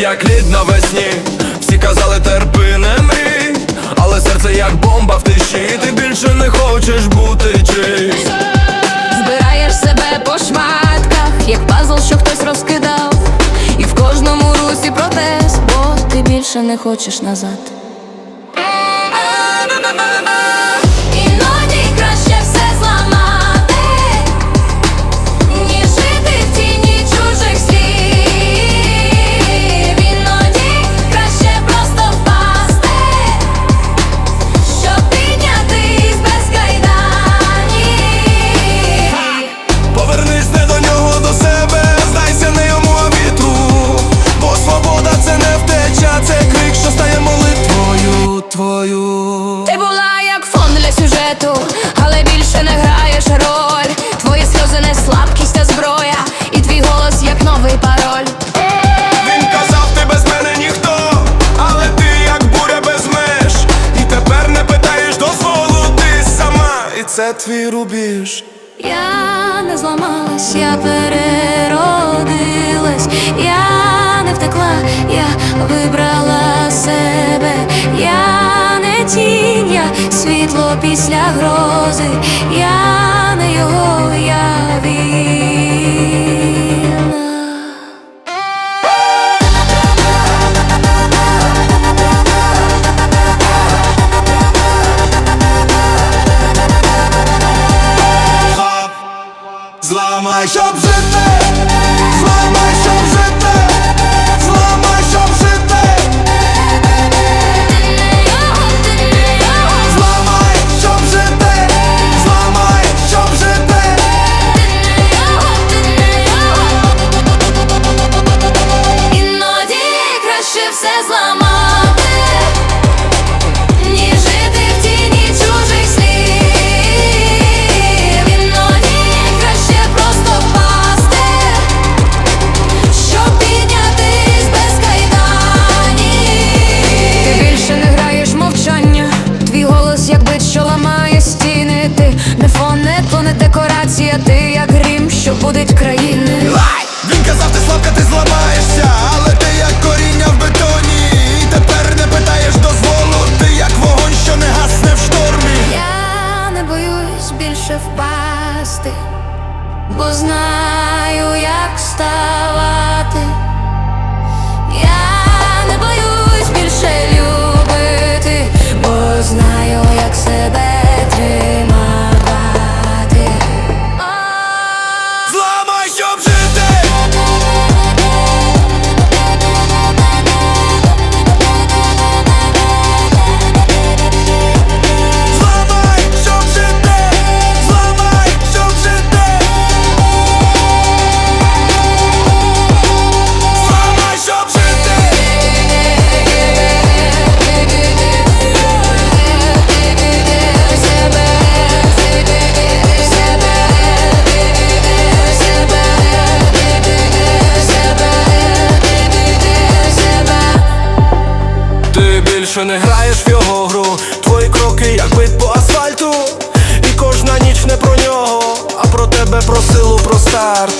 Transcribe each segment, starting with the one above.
як лід навесні. Всі казали терпи, не мрій, але серце як бомба в тиші. Ти більше не хочеш бути чийсь Збираєш себе по шматках, як пазл, що хтось розкидав, і в кожному русі протест, бо ти більше не хочеш назад. Це твій рубіж. Я не зламалась, я переродилась, я не втекла, я вибрала себе, я не тінь, я світло після грози, я Зламай, щоб жити, ламає стіни. Ти не фон, не то не декорація, ти як грім, що будить країни. Більше не граєш в його гру, твої кроки як бит по асфальту, і кожна ніч не про нього, а про тебе, про силу, про старт.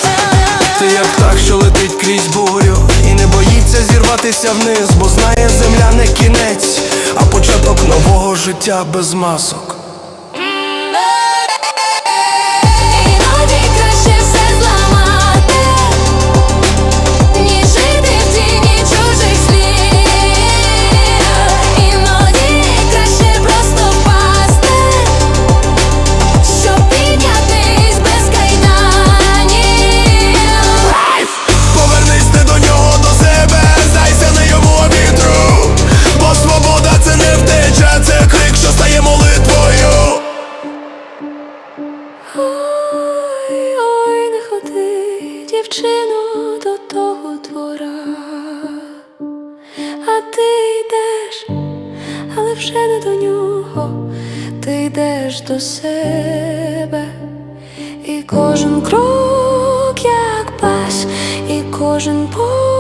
Ти як так, що летить крізь бурю, і не боїться зірватися вниз, бо знає земля не кінець, а початок нового життя без масок. Нього, ти йдеш до себе, і кожен крок як пас, і кожен по.